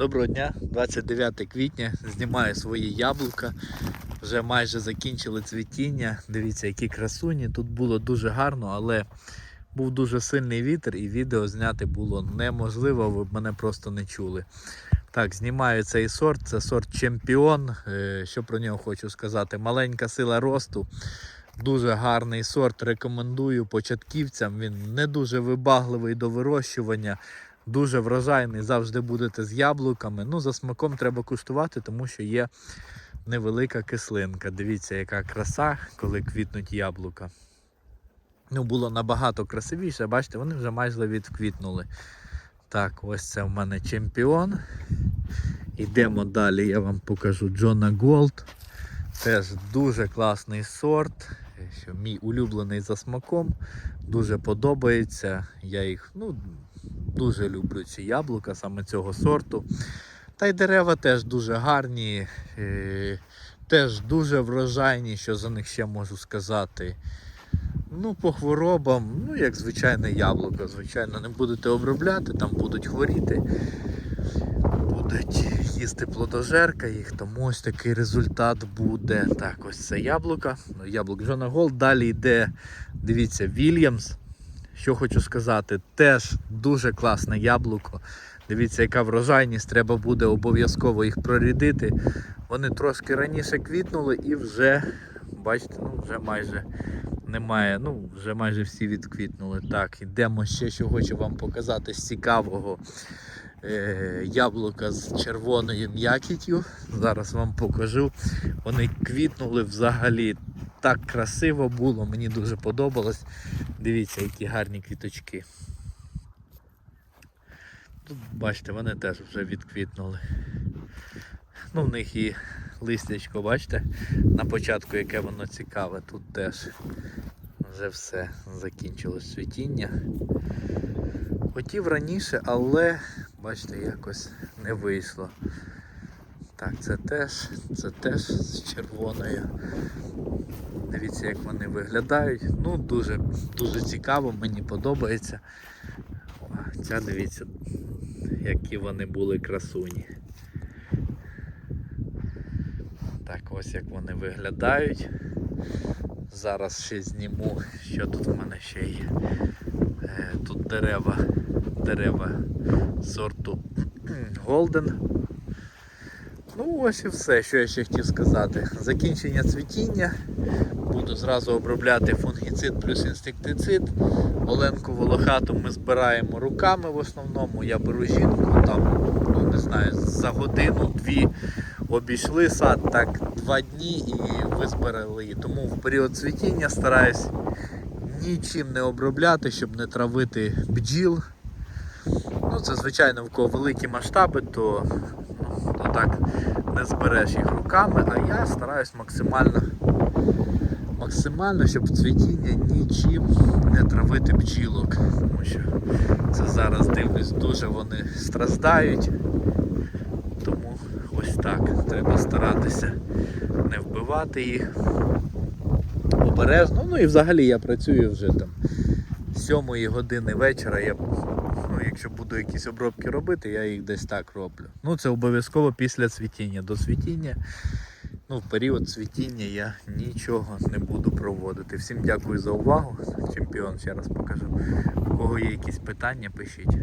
Доброго дня, 29 квітня, знімаю свої яблука. Вже майже закінчили цвітіння. Дивіться, які красуні. Тут було дуже гарно, але був дуже сильний вітер і відео зняти було неможливо, ви б мене просто не чули. Так, знімаю цей сорт. Це сорт Чемпіон. Е, Що про нього хочу сказати? Маленька сила росту. Дуже гарний сорт. Рекомендую початківцям. Він не дуже вибагливий до вирощування. Дуже врожайний, завжди будете з яблуками. Ну, за смаком треба куштувати, тому що є невелика кислинка. Дивіться, яка краса, коли квітнуть яблука. Ну, було набагато красивіше, бачите, вони вже майже відквітнули. Так, ось це в мене чемпіон. Йдемо далі, я вам покажу Джона Голд. Теж дуже класний сорт. Мій улюблений за смаком. Дуже подобається. Я їх ну, дуже люблю ці яблука саме цього сорту. Та й дерева теж дуже гарні, е, теж дуже врожайні, що за них ще можу сказати. Ну, по хворобам, ну, як звичайне яблуко. Звичайно, не будете обробляти, там будуть хворіти, будуть їсти плодожерка їх, тому ось такий результат буде. Так, ось це яблука. Ну, яблук Джона Голд. Далі йде, дивіться, Вільямс. Що хочу сказати, теж дуже класне яблуко. Дивіться, яка врожайність, треба буде обов'язково їх прорідити. Вони трошки раніше квітнули і вже, бачите, ну вже майже немає, ну вже майже всі відквітнули. Так, йдемо ще, що хочу вам показати з цікавого е, яблука з червоною м'якіттю. Зараз вам покажу. Вони квітнули взагалі так красиво було, мені дуже подобалось. Дивіться, які гарні квіточки. Тут, бачите, вони теж вже відквітнули. Ну, в них і листячко, бачите, на початку яке воно цікаве, тут теж вже все закінчилось цвітіння. Хотів раніше, але бачите, якось не вийшло. Так, це теж, це теж з червоною. Дивіться, як вони виглядають. Ну, дуже, дуже цікаво, мені подобається. Ця дивіться, які вони були красуні. Так, ось як вони виглядають. Зараз ще зніму, що тут в мене ще є. Е, Тут дерева, дерева сорту Golden. Ну ось і все, що я ще хотів сказати. Закінчення цвітіння. Буду зразу обробляти фунгіцид плюс інсектицид. Оленку волохату ми збираємо руками в основному. Я беру жінку, там, ну не знаю, за годину-дві обійшли сад, так два дні і визбирали її. Тому в період цвітіння стараюсь нічим не обробляти, щоб не травити бджіл. Ну, це звичайно в кого великі масштаби, то, ну, так не збереш їх руками, а я стараюсь максимально, максимально, щоб цвітіння нічим не травити бджілок. Тому що це зараз дивлюсь, дуже вони страждають. Тому ось так. Треба старатися не вбивати їх. Обережно. Ну і взагалі я працюю вже там з 7 години вечора. Я ну, якщо буду якісь обробки робити, я їх десь так роблю. Ну це обов'язково після цвітіння. До цвітіння, ну в період цвітіння я нічого не буду проводити. Всім дякую за увагу. Чемпіон ще раз покажу. У кого є якісь питання, пишіть.